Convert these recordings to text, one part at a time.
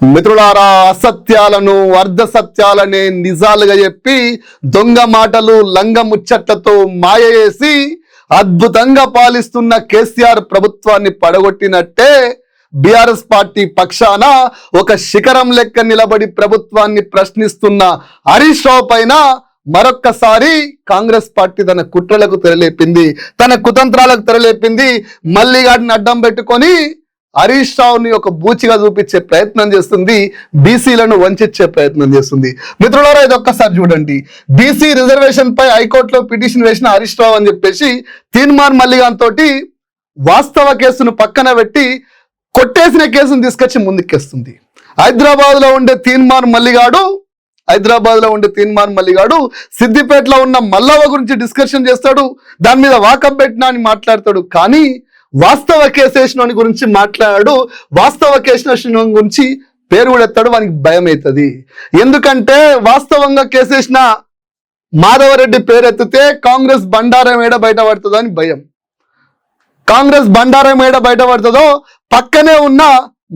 మిత్రులారా అసత్యాలను అర్ధ సత్యాలనే నిజాలుగా చెప్పి దొంగ మాటలు లంగ ముచ్చట్లతో మాయయేసి అద్భుతంగా పాలిస్తున్న కేసీఆర్ ప్రభుత్వాన్ని పడగొట్టినట్టే బీఆర్ఎస్ పార్టీ పక్షాన ఒక శిఖరం లెక్క నిలబడి ప్రభుత్వాన్ని ప్రశ్నిస్తున్న హరీష్ రావు పైన మరొక్కసారి కాంగ్రెస్ పార్టీ తన కుట్రలకు తెరలేపింది తన కుతంత్రాలకు తెరలేపింది మళ్ళీ అడ్డం పెట్టుకొని హరీష్ రావుని ఒక బూచిగా చూపించే ప్రయత్నం చేస్తుంది. బీసీలను వంచే ప్రయత్నం చేస్తుంది. మిత్రులారా ఇది ఒక్కసారి చూడండి. బీసీ రిజర్వేషన్ పై హైకోర్టులో పిటిషన్ వేసిన హరీష్ రావు అని చెప్పేసి తీన్మార్ మల్లిగాన్ తోటి వాస్తవ కేసును పక్కన పెట్టి కొట్టేసిన కేసును తీసుకొచ్చి ముందుకేస్తుంది. హైదరాబాద్లో ఉండే తీన్మార్ మల్లిగాడు హైదరాబాద్లో ఉండే తీన్మార్ మల్లిగాడు సిద్దిపేటలో ఉన్న మల్లవ గురించి డిస్కషన్ చేస్తాడు. దాని మీద వాకప్ పెట్టినా అని మాట్లాడతాడు. కానీ వాస్తవ కేసేషన్ గురించి మాట్లాడాడు వాస్తవ కేసేషన్ గురించి పేరు కూడా ఎత్తాడు వానికి భయం అవుతుంది. ఎందుకంటే వాస్తవంగా కేసేసిన మాధవరెడ్డి పేరెత్తితే కాంగ్రెస్ బండారం ఏడ బయటపడుతుందో అని భయం. కాంగ్రెస్ బండారం ఏడ బయటపడుతుందో పక్కనే ఉన్న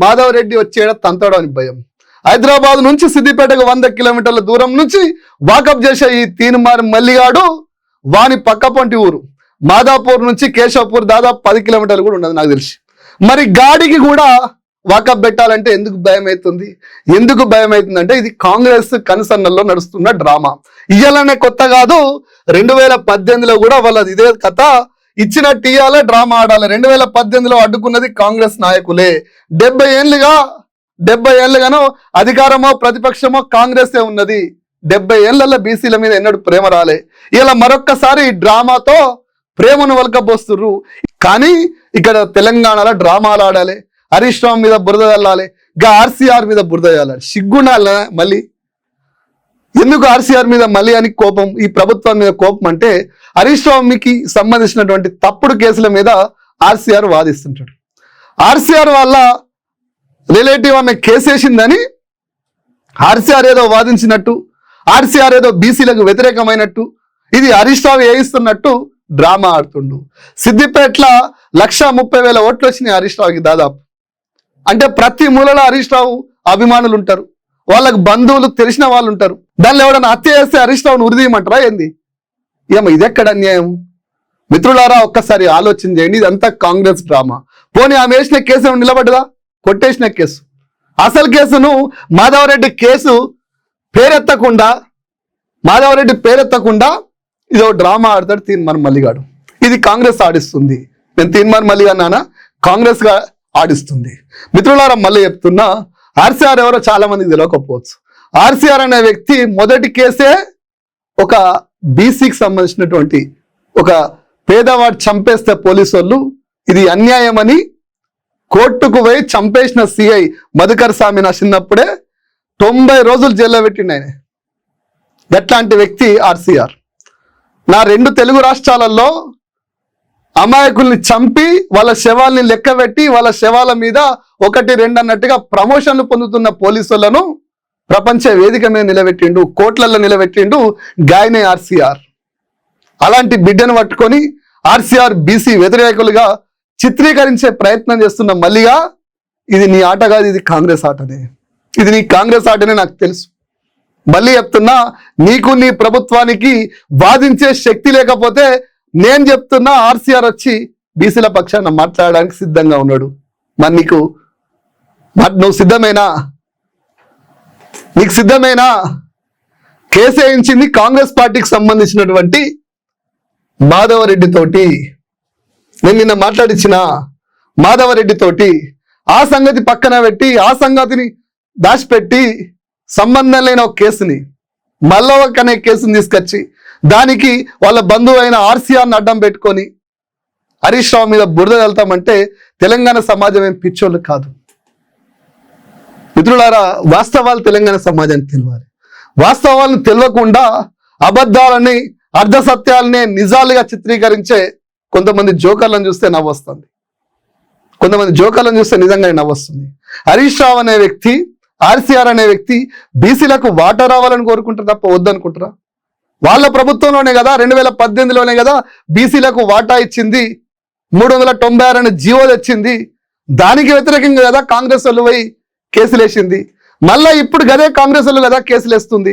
మాధవరెడ్డి వచ్చేడ తంతాడు అని భయం. హైదరాబాద్ నుంచి సిద్దిపేటకు వంద కిలోమీటర్ల దూరం నుంచి వాకప్ చేసే ఈ తీనుమారి మల్లిగాడు వాని పక్కపంటి ఊరు. మాదాపూర్ నుంచి కేశవపూర్ దాదాపు పది కిలోమీటర్లు కూడా ఉండదు నాకు తెలిసి. మరి గాడికి కూడా వాకప్ పెట్టాలంటే ఎందుకు భయం అవుతుంది? ఎందుకు భయం అవుతుంది ఇది కాంగ్రెస్ కనుసన్నల్లో నడుస్తున్న డ్రామా. ఇయ్యాలనే కొత్త కాదు రెండు వేల పద్దెనిమిదిలో కూడా వాళ్ళది ఇదే కథ. ఇచ్చిన టీయాలే డ్రామా ఆడాలి. రెండు వేల పద్దెనిమిదిలో అడ్డుకున్నది కాంగ్రెస్ నాయకులే. డెబ్బై ఏళ్ళుగా డెబ్బై ఏళ్ళుగాను అధికారమో ప్రతిపక్షమో కాంగ్రెసే ఉన్నది. డెబ్బై ఏళ్ళలో బీసీల మీద ఎన్నడూ ప్రేమ రాలే. ఇలా మరొక్కసారి ఈ డ్రామాతో ప్రేమను వలకబోస్తుర్రు. కానీ ఇక్కడ తెలంగాణలో డ్రామాలు ఆడాలి హరీష్ రామ్ మీద బురద చల్లాలి ఇంకా ఆర్సీఆర్ మీద బురద చల్లాలి సిగ్గుండాలనా మళ్ళీ? ఎందుకు ఆర్సీఆర్ మీద మళ్ళీ అని కోపం? ఈ ప్రభుత్వం మీద కోపం అంటే హరీష్ రామ్కి సంబంధించినటువంటి తప్పుడు కేసుల మీద ఆర్సీఆర్ వాదిస్తుంటాడు. ఆర్సీఆర్ వల్ల రిలేటివ్ ఆమె కేసేసిందని ఆర్సీఆర్ ఏదో వాదించినట్టు ఆర్సీఆర్ ఏదో బీసీలకు వ్యతిరేకమైనట్టు ఇది హరీష్ రావు వేయిస్తున్నట్టు డ్రామా ఆడుతుండు. సిద్దిపేటల లక్ష ముప్పై వేల ఓట్లు వచ్చినాయి హరీష్ రావుకి దాదాపు. అంటే ప్రతి మూలలో హరీష్ రావు అభిమానులు ఉంటారు. వాళ్ళకు బంధువులు తెలిసిన వాళ్ళు ఉంటారు. దానిలో ఎవడన్నా హత్య చేస్తే హరీష్ రావును ఉరిదీయమంటారా ఏంది? ఏమో ఇదెక్కడ అన్యాయం? మిత్రులారా ఒక్కసారి ఆలోచన చేయండి. ఇదంతా కాంగ్రెస్ డ్రామా. పోనీ ఆమె వేసిన కేసు నిలబడ్డదా? కొట్టేసిన కేసు. అసలు కేసును మాధవరెడ్డి కేసు పేరెత్తకుండా మాధవరెడ్డి పేరెత్తకుండా ఇది ఒక డ్రామా ఆడతాడు తీన్మార్ మల్లిగాడు. ఇది కాంగ్రెస్ ఆడిస్తుంది. నేను తీర్మాన్ మల్లిగా నానా కాంగ్రెస్గా ఆడిస్తుంది. మిత్రులారా మళ్ళీ చెప్తున్నా ఆర్సీఆర్ ఎవరో చాలా మందికి తెలియకపోవచ్చు ఆర్సీఆర్ అనే వ్యక్తి మొదటి కేసే ఒక బీసీకి సంబంధించినటువంటి ఒక పేదవాడు చంపేస్తే పోలీసు వాళ్ళు ఇది అన్యాయమని కోర్టుకు పోయి చంపేసిన సిఐ మధుకర్ స్వామి నా చిన్నప్పుడే తొంభై రోజులు జైల్లో పెట్టిండు ఆయన. ఎట్లాంటి వ్యక్తి ఆర్సీఆర్? నా రెండు తెలుగు రాష్ట్రాలలో అమాయకుల్ని చంపి వాళ్ళ శవాల్ని లెక్కబెట్టి వాళ్ళ శవాల మీద ఒకటి రెండు అన్నట్టుగా ప్రమోషన్లు పొందుతున్న పోలీసులను ప్రపంచ వేదిక మీద నిలబెట్టిండు కోట్లలో నిలబెట్టిండు గాయనే ఆర్సీఆర్. అలాంటి బిడ్డను పట్టుకొని ఆర్సీఆర్ బీసీ వ్యతిరేకులుగా చిత్రీకరించే ప్రయత్నం చేస్తున్న మల్లిగా ఇది నీ ఆట కాదు ఇది కాంగ్రెస్ ఆటనే. ఇది నీ కాంగ్రెస్ ఆటనే నాకు తెలుసు. మళ్ళీ చెప్తున్నా నీకు నీ ప్రభుత్వానికి వాదించే శక్తి లేకపోతే నేను చెప్తున్నా ఆర్సీఆర్ వచ్చి బీసీల పక్షాన మాట్లాడడానికి సిద్ధంగా ఉన్నాడు. మరి నీకు మరి నువ్వు సిద్ధమేనా? నీకు సిద్ధమేనా? కేసు వేయించింది కాంగ్రెస్ పార్టీకి సంబంధించినటువంటి మాధవరెడ్డితోటి నేను నిన్న మాట్లాడించిన మాధవరెడ్డితోటి ఆ సంగతి పక్కన పెట్టి ఆ సంగతిని దాచిపెట్టి సంబంధం లేని ఒక కేసుని మల్లవక్ అనే కేసుని తీసుకొచ్చి దానికి వాళ్ళ బంధువు అయిన ఆర్సీఆర్ని అడ్డం పెట్టుకొని హరీష్ రావు మీద బురద వెళ్తామంటే తెలంగాణ సమాజం ఏం పిచ్చోళ్ళు కాదు. మిత్రులారా వాస్తవాలు తెలంగాణ సమాజానికి తెలియాలి వాస్తవాలను తెలియకుండా అబద్ధాలని అర్ధసత్యాలనే నిజాలుగా చిత్రీకరించే కొంతమంది జోకర్లను చూస్తే నవ్వొస్తుంది. కొంతమంది జోకర్లను చూస్తే నిజంగానే నవ్వొస్తుంది. హరీష్ రావు అనే వ్యక్తి ఆర్సీఆర్ అనే వ్యక్తి బీసీలకు వాటా రావాలని కోరుకుంటారు తప్ప వద్దనుకుంటారా? వాళ్ళ ప్రభుత్వంలోనే కదా రెండు వేల పద్దెనిమిదిలోనే కదా బీసీలకు వాటా ఇచ్చింది మూడు వందల తొంభై ఆరు అనే జీవో తెచ్చింది. దానికి వ్యతిరేకంగా కదా కాంగ్రెస్ వాళ్ళు పోయి కేసులేసింది. మళ్ళా ఇప్పుడు గదే కాంగ్రెస్ వాళ్ళు కదా కేసులేస్తుంది.